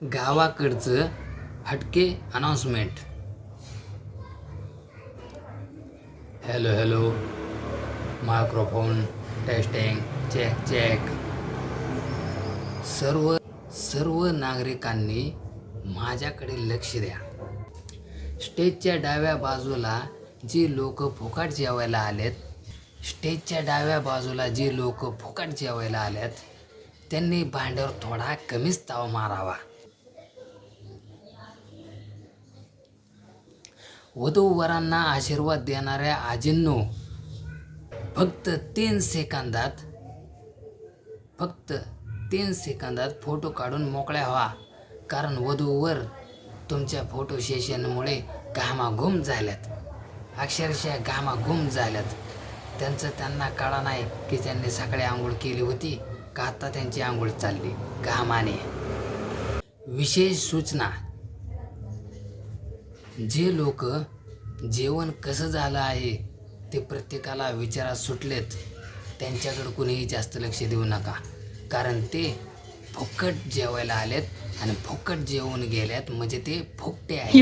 गावाकडचं हटके announcement hello hello microphone testing check check सर्व सर्व नागरिकांनी माझ्याकडे लक्ष द्या. स्टेजच्या डाव्या बाजूला जी लोक फुकाट जेवायला आलेत स्टेजच्या डाव्या बाजूला जी लोक फुकाट जेवायला आलेत त्यांनी भांड्यावर थोडा कमीच ताव मारावा. वधूवरांना आशीर्वाद देणाऱ्या आजींनो फक्त तीन सेकंदात फक्त तीन सेकंदात फोटो काढून मोकळ्या व्हा. कारण वधूवर तुमच्या फोटो सेशनमुळे घामाघूम झाल्यात. अक्षरशः घामाघूम झाल्यात. त्यांचं त्यांना कळा नाही की त्यांनी सकाळी आंघोळ केली होती का आता त्यांची आंघोळ चालली घामाने. विशेष सूचना जे लोक जेवण कसं झालं आहे ते प्रत्येकाला विचारात सुटलेत त्यांच्याकडं कुणीही जास्त लक्ष देऊ नका. कारण ते फुकट जेवायला आलेत आणि फुकट जेवून गेल्यात म्हणजे ते फुकटे आहेत.